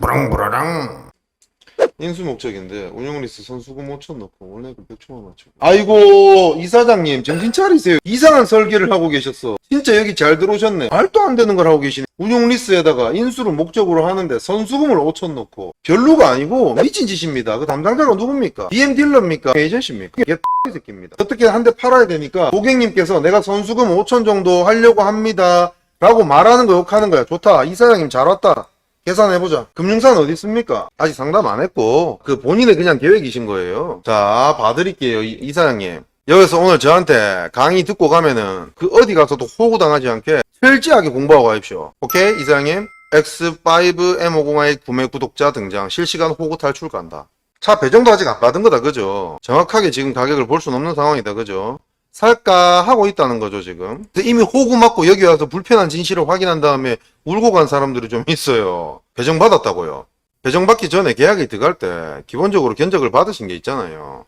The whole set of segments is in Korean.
부랑부라랑 인수 목적인데 운용 리스 선수 금 5천 넣고 원래 그 100초만 맞추고. 아이고 이사장님 정신 차리세요. 이상한 설계를 하고 계셨어. 진짜 여기 잘 들어오셨네. 말도 안 되는 걸 하고 계시네. 운용 리스에다가 인수를 목적으로 하는데 선수금을 5천 넣고. 별로가 아니고 미친 짓입니다. 그 담당자가 누굽니까? BM 딜러입니까? 에이전시입니까? X 새끼입니다. 어떻게 한 대 팔아야 되니까 고객님께서 내가 선수금 5천 정도 하려고 합니다. 라고 말하는 거 욕하는 거야. 좋다. 이사장님 잘 왔다 계산해보자. 금융사는 어디 있습니까? 아직 상담 안 했고, 그 본인의 그냥 계획이신 거예요. 자, 봐드릴게요, 이, 이사장님. 여기서 오늘 저한테 강의 듣고 가면은, 그 어디 가서도 호구당하지 않게 철저하게 공부하고 가십시오. 오케이, 이사장님? X5M50i 구매 구독자 등장, 실시간 호구 탈출 간다. 차 배정도 아직 안 받은 거다, 그죠? 정확하게 지금 가격을 볼 수는 없는 상황이다, 그죠? 살까 하고 있다는 거죠, 지금. 이미 호구 맞고 여기 와서 불편한 진실을 확인한 다음에 울고 간 사람들이 좀 있어요. 배정받았다고요. 배정받기 전에 계약이 들어갈 때 기본적으로 견적을 받으신 게 있잖아요.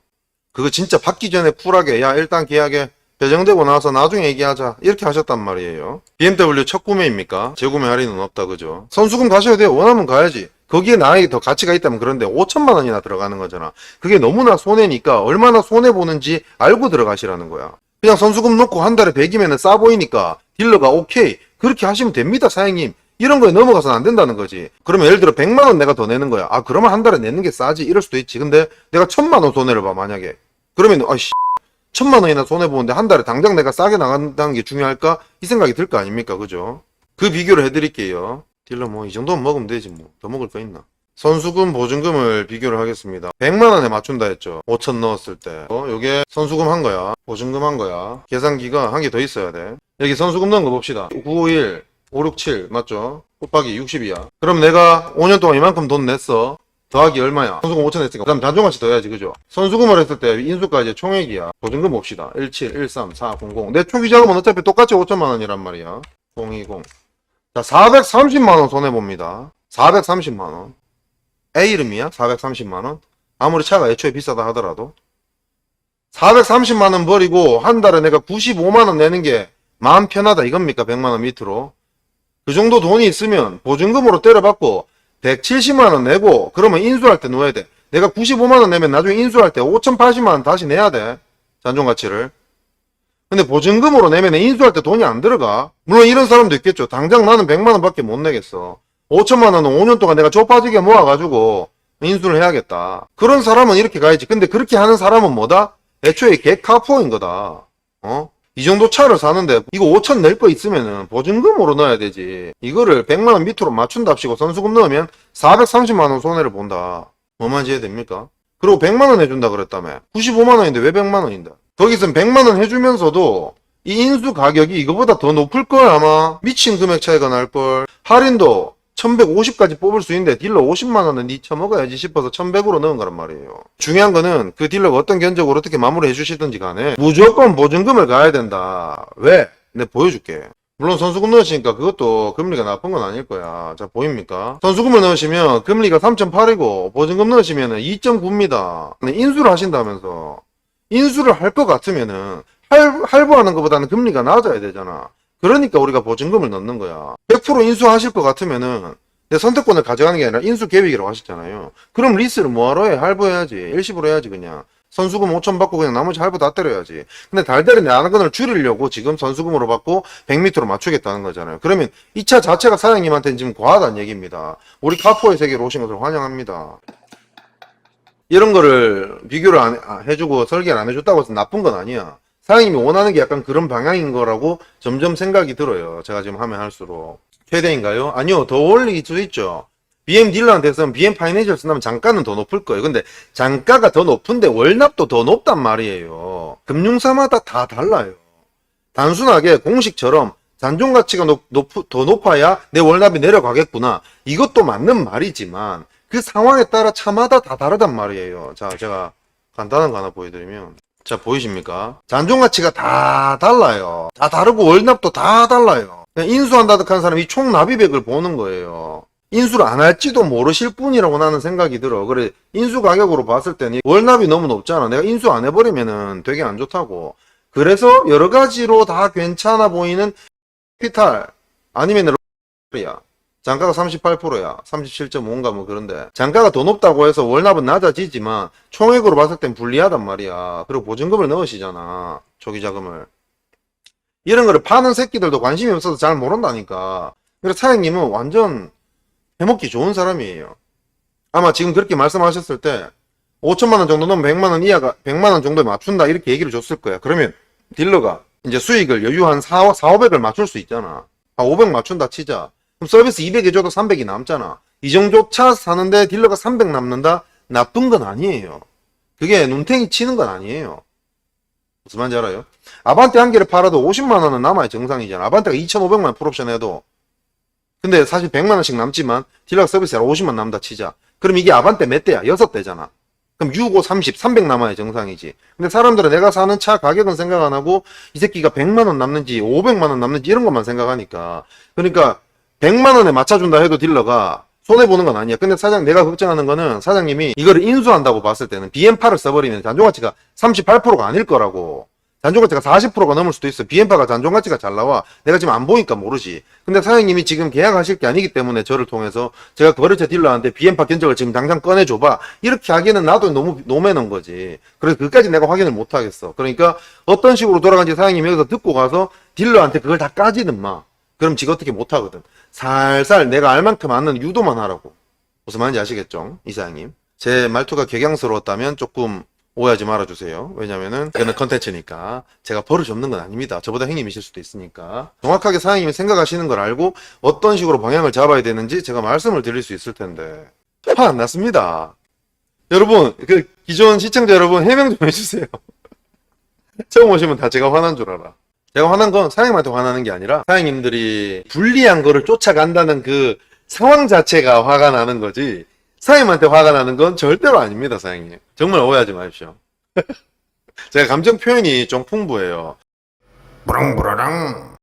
그거 진짜 받기 전에 쿨하게 야 일단 계약에 배정되고 나서 나중에 얘기하자 이렇게 하셨단 말이에요. BMW 첫 구매입니까? 재구매 할인은 없다 그죠? 선수금 가셔야 돼요. 원하면 가야지. 거기에 나에게 더 가치가 있다면 그런데 5천만 원이나 들어가는 거잖아. 그게 너무나 손해니까 얼마나 손해 보는지 알고 들어가시라는 거야. 그냥 선수금 넣고 한 달에 100이면 싸 보이니까 딜러가 오케이. 그렇게 하시면 됩니다 사장님. 이런 거에 넘어가서는 안 된다는 거지. 그러면 예를 들어 100만 원 내가 더 내는 거야. 아 그러면 한 달에 내는 게 싸지. 이럴 수도 있지. 근데 내가 천만 원 손해를 봐 만약에. 그러면 아씨. 천만 원이나 손해 보는데 한 달에 당장 내가 싸게 나간다는 게 중요할까? 이 생각이 들 거 아닙니까? 그죠? 그 비교를 해드릴게요 딜러 뭐 이 정도면 먹으면 되지 뭐 더 먹을 거 있나 선수금 보증금을 비교를 하겠습니다. 100만 원에 맞춘다 했죠. 5천 넣었을 때. 어, 요게 선수금 한 거야. 보증금 한 거야. 계산기가 한 개 더 있어야 돼. 여기 선수금 넣은 거 봅시다. 951, 567 맞죠? 곱하기 60이야. 그럼 내가 5년 동안 이만큼 돈 냈어. 더하기 얼마야? 선수금 5천 했으니까. 그 다음 잔존가치 더 해야지, 그죠? 선수금을 했을 때 인수까지 총액이야. 보증금 봅시다. 17, 13, 4, 0, 0. 내 초기 자금은 어차피 똑같이 5천만 원이란 말이야. 020. 자, 430만 원 손해봅니다. 430만 원. A 이름이야? 430만원? 아무리 차가 애초에 비싸다 하더라도. 430만원 버리고 한 달에 내가 95만원 내는 게 마음 편하다 이겁니까? 100만원 밑으로. 그 정도 돈이 있으면 보증금으로 때려받고 170만원 내고 그러면 인수할 때 넣어야 돼. 내가 95만원 내면 나중에 인수할 때 5,080만원 다시 내야 돼. 잔존가치를. 근데 보증금으로 내면 인수할 때 돈이 안 들어가. 물론 이런 사람도 있겠죠. 당장 나는 100만원 밖에 못 내겠어. 5천만 원은 5년 동안 내가 쪼빠지게 모아가지고 인수를 해야겠다. 그런 사람은 이렇게 가야지. 근데 그렇게 하는 사람은 뭐다? 애초에 개카푸어인 거다. 어? 이 정도 차를 사는데 이거 5천 낼 거 있으면은 보증금으로 넣어야 되지. 이거를 100만 원 밑으로 맞춘답시고 선수금 넣으면 430만 원 손해를 본다. 뭐만 지어야 됩니까? 그리고 100만 원 해준다 그랬다며. 95만 원인데 왜 100만 원인데? 거기선 100만 원 해주면서도 이 인수 가격이 이거보다 더 높을 걸 아마 미친 금액 차이가 날 걸. 할인도 1150까지 뽑을 수 있는데 딜러 50만원은 니 처먹어야지 싶어서 1100으로 넣은 거란 말이에요. 중요한 거는 그 딜러가 어떤 견적으로 어떻게 마무리해 주시든지 간에 무조건 보증금을 가야 된다. 왜? 내가 보여줄게. 물론 선수금 넣으시니까 그것도 금리가 나쁜 건 아닐 거야. 자, 보입니까? 선수금을 넣으시면 금리가 3.8이고 보증금 넣으시면 2.9입니다. 인수를 하신다면서. 인수를 할 것 같으면은 할, 할부하는 것보다는 금리가 낮아야 되잖아. 그러니까 우리가 보증금을 넣는 거야. 100% 인수하실 것 같으면은 내 선택권을 가져가는 게 아니라 인수 계획이라고 하셨잖아요. 그럼 리스를 뭐하러 해? 할부해야지. 일시불 해야지 그냥. 선수금 5천 받고 그냥 나머지 할부 다 때려야지. 근데 달달이 나는 건을 줄이려고 지금 선수금으로 받고 100m로 맞추겠다는 거잖아요. 그러면 이 차 자체가 사장님한테는 지금 과하다는 얘기입니다. 우리 카포의 세계로 오신 것을 환영합니다. 이런 거를 비교를 안 해- 아, 해주고 설계를 안 해줬다고 해서 나쁜 건 아니야. 사장님이 원하는 게 약간 그런 방향인 거라고 점점 생각이 들어요. 제가 지금 하면 할수록. 최대인가요? 아니요. 더 올릴 수 있죠. BM 딜러한테서는 BM 파이낸셜 쓴다면 단가는 더 높을 거예요. 근데 단가가 더 높은데 월납도 더 높단 말이에요. 금융사마다 다 달라요. 단순하게 공식처럼 잔존 가치가 높, 높, 더 높아야 내 월납이 내려가겠구나. 이것도 맞는 말이지만 그 상황에 따라 차마다 다 다르단 말이에요. 자, 제가 간단한 거 하나 보여드리면 자, 보이십니까? 잔존 가치가 다 달라요. 다 다르고 월납도 다 달라요. 그냥 인수한다듯 한 사람이 총 납입액을 보는 거예요. 인수를 안 할지도 모르실 뿐이라고 나는 생각이 들어. 그래, 인수 가격으로 봤을 때는 월납이 너무 높잖아. 내가 인수 안 해버리면은 되게 안 좋다고. 그래서 여러 가지로 다 괜찮아 보이는 피탈, 아니면 야 장가가 38%야. 37.5인가 뭐 그런데. 장가가 더 높다고 해서 월납은 낮아지지만 총액으로 봤을 땐 불리하단 말이야. 그리고 보증금을 넣으시잖아. 초기 자금을. 이런 거를 파는 새끼들도 관심이 없어서 잘 모른다니까. 그래서 사장님은 완전 해먹기 좋은 사람이에요. 아마 지금 그렇게 말씀하셨을 때 5천만 원 정도 넣으면 100만 원 이하가 100만 원 정도에 맞춘다 이렇게 얘기를 줬을 거야. 그러면 딜러가 이제 수익을 여유 한 4, 4 500을 맞출 수 있잖아. 아, 500 맞춘다 치자. 그럼 서비스 200 해줘도 300이 남잖아. 이 정도 차 사는데 딜러가 300 남는다? 나쁜 건 아니에요. 그게 눈탱이 치는 건 아니에요. 무슨 말인지 알아요? 아반떼 한 개를 팔아도 50만 원은 남아야 정상이잖아. 아반떼가 2,500만 원 풀옵션 해도. 근데 사실 100만 원씩 남지만 딜러 서비스가 50만 남다 치자. 그럼 이게 아반떼 몇 대야? 6대잖아. 그럼 6, 5, 30, 300 남아야 정상이지. 근데 사람들은 내가 사는 차 가격은 생각 안 하고 이 새끼가 100만 원 남는지 500만 원 남는지 이런 것만 생각하니까. 그러니까 100만 원에 맞춰준다 해도 딜러가 손해보는 건 아니야. 근데 사장, 내가 걱정하는 거는 사장님이 이거를 인수한다고 봤을 때는 BM파를 써버리면 잔존가치가 38%가 아닐 거라고. 잔존가치가 40%가 넘을 수도 있어. BM파가 잔존가치가 잘 나와. 내가 지금 안 보니까 모르지. 근데 사장님이 지금 계약하실 게 아니기 때문에 저를 통해서 제가 거래처 딜러한테 BM파 견적을 지금 당장 꺼내줘봐. 이렇게 하기에는 나도 너무 노매는 거지. 그래서 그까지 내가 확인을 못 하겠어. 그러니까 어떤 식으로 돌아간지 사장님이 여기서 듣고 가서 딜러한테 그걸 다 까지는 마. 그럼 지가 어떻게 못 하거든. 살살 내가 알 만큼 아는 유도만 하라고. 무슨 말인지 아시겠죠? 이사장님. 제 말투가 격양스러웠다면 조금 오해하지 말아주세요. 왜냐면은 그는 컨텐츠니까 제가 버릇이 없는 건 아닙니다. 저보다 형님이실 수도 있으니까 정확하게 사장님이 생각하시는 걸 알고 어떤 식으로 방향을 잡아야 되는지 제가 말씀을 드릴 수 있을 텐데 화안 났습니다. 여러분 그 기존 시청자 여러분 해명 좀 해주세요. 처음 오시면 다 제가 화난 줄 알아. 제가 화난 건 사장님한테 화나는 게 아니라 사장님들이 불리한 거를 쫓아간다는 그 상황 자체가 화가 나는 거지. 사장님한테 화가 나는 건 절대로 아닙니다 사장님. 정말 오해하지 마십시오. 제가 감정 표현이 좀 풍부해요. 부랑부라랑